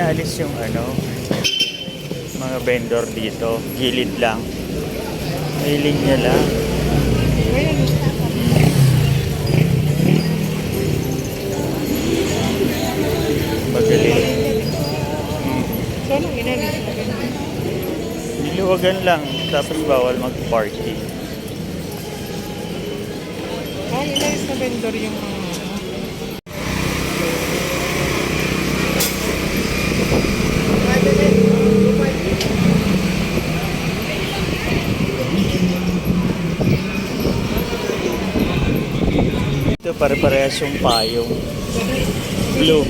pinaalis yung ano, mga vendor dito. Gilid lang. May linya lang. Magaling. Niluwagan lang. Tapos bawal mag-party. Ah, inalis na vendor yung mga Ito pare-parehas yung payong. Blue.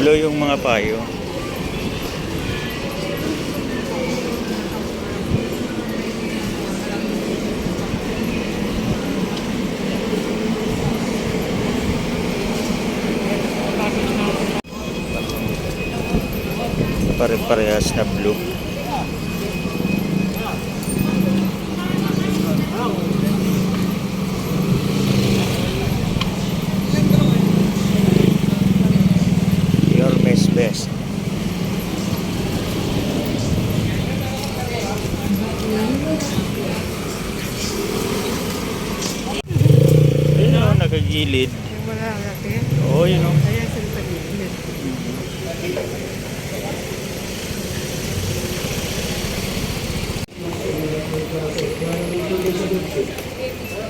Blue yung mga payo. Pare-parehas na blue. Best. Yun o, nakagilid. Yung wala natin. Oo, yun o. Ayan sila sa gilid.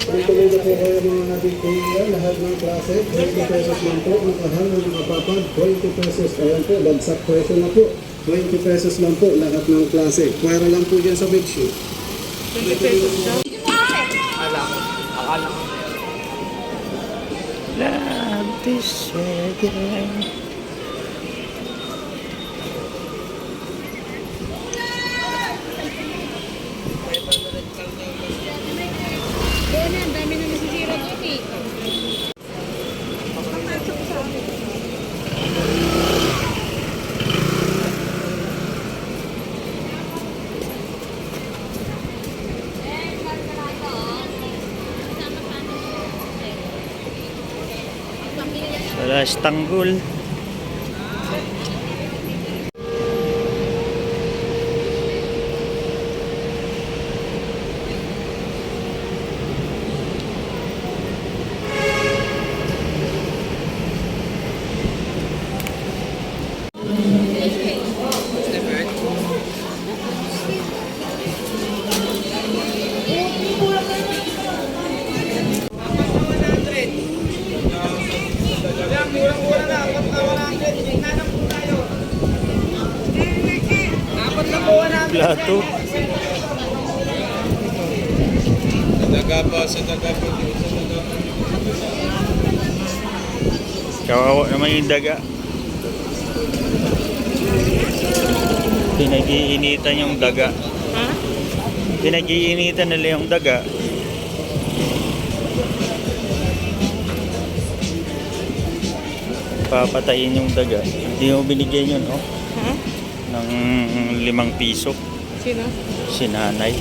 Tuloy na po kayo mga nabigyan, lahat ng klase, 20 pesos lang po, ang kahal ng mga papad, 20 pesos, ayan po, bagsak presyo na po, 20 pesos lang po, lahat ng klase. Pwera lang po dyan sa bedsheet. 20 pesos daw. Love this. Sa Istanbul. Plato. Kawawa naman yung daga. Pinag-iinitan yung daga. Ha? Pinag-iinitan nila yung daga. Papatayin yung daga. Hindi mo binigyan yun, oh. Ng limang piso. Sino? Si nanay.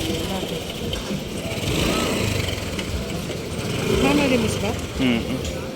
Mama limis ba? Mm